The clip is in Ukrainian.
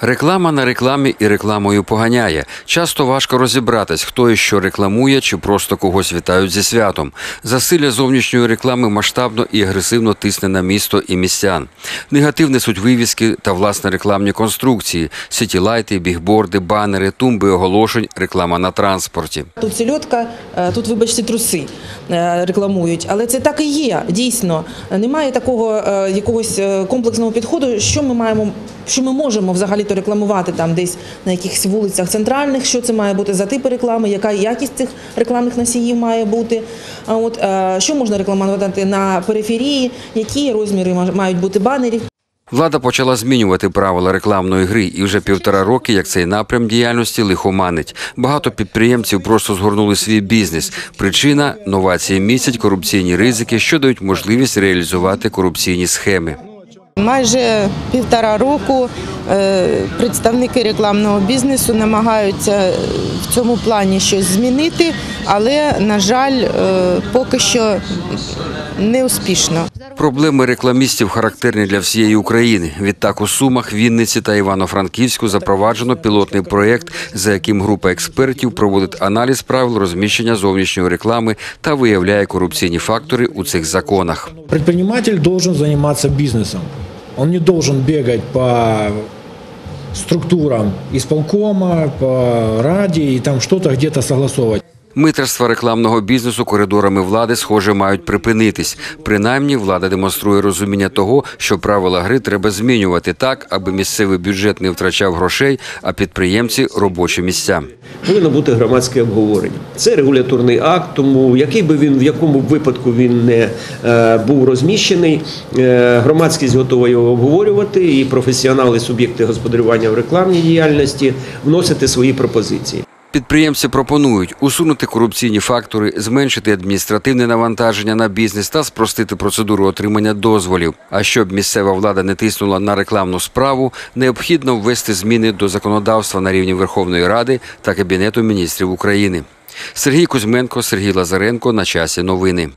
Реклама на рекламі і рекламою поганяє. Часто важко розібратись, хто і що рекламує, чи просто когось вітають зі святом. Засилля зовнішньої реклами масштабно і агресивно тисне на місто і містян. Негатив несуть вивіски та власне рекламні конструкції: сітілайти, бігборди, банери, тумби оголошень, реклама на транспорті. Тут сільотка, е, тут, вибачте, труси е, рекламують. Але це так і є, дійсно. Немає такого е, якогось комплексного підходу, що ми маємо, що ми можемо взагалі-то рекламувати там десь на якихось вулицях центральних, що це має бути за типи реклами, яка якість цих рекламних носіїв має бути. А от е, що можна рекламувати на периферії, які розміри мають бути банерів. Влада почала змінювати правила рекламної гри, і вже півтора роки, як цей напрям діяльності лихоманить. Багато підприємців просто згорнули свій бізнес. Причина новації містять корупційні ризики, що дають можливість реалізувати корупційні схеми. Майже півтора року представники рекламного бізнесу намагаються е, в цьому плані щось змінити, але, на жаль, е, поки що не успішно. Проблеми рекламістів характерні для всієї України. Відтак у Сумах, Вінниці та Івано-Франківську запроваджено пілотний проєкт, за яким група експертів проводить аналіз правил розміщення зовнішньої реклами та виявляє корупційні фактори у цих законах. Предприниматель должен заниматься бизнесом. Он не должен бегать по структурам исполкома, по раде и там что-то где-то согласовывать. Митерства рекламного бізнесу коридорами влади, схоже, мають припинитись. Принаймні, влада демонструє розуміння того, що правила гри треба змінювати так, аби місцевий бюджет не втрачав грошей, а підприємці робочі місця. повинно бути громадське обговорення. Це регуляторний акт, тому який би він в якому випадку він не е, був розміщений, е, громадськість готова його обговорювати, і професіонали, суб'єкти господарювання в рекламній діяльності вносити свої пропозиції. Підприємці пропонують усунути корупційні фактори, зменшити адміністративне навантаження на бізнес та спростити процедуру отримання дозволів. А щоб місцева влада не тиснула на рекламну справу, необхідно ввести зміни до законодавства на рівні Верховної Ради та Кабінету міністрів України. Сергій Кузьменко, Сергій Лазаренко. На часі новини.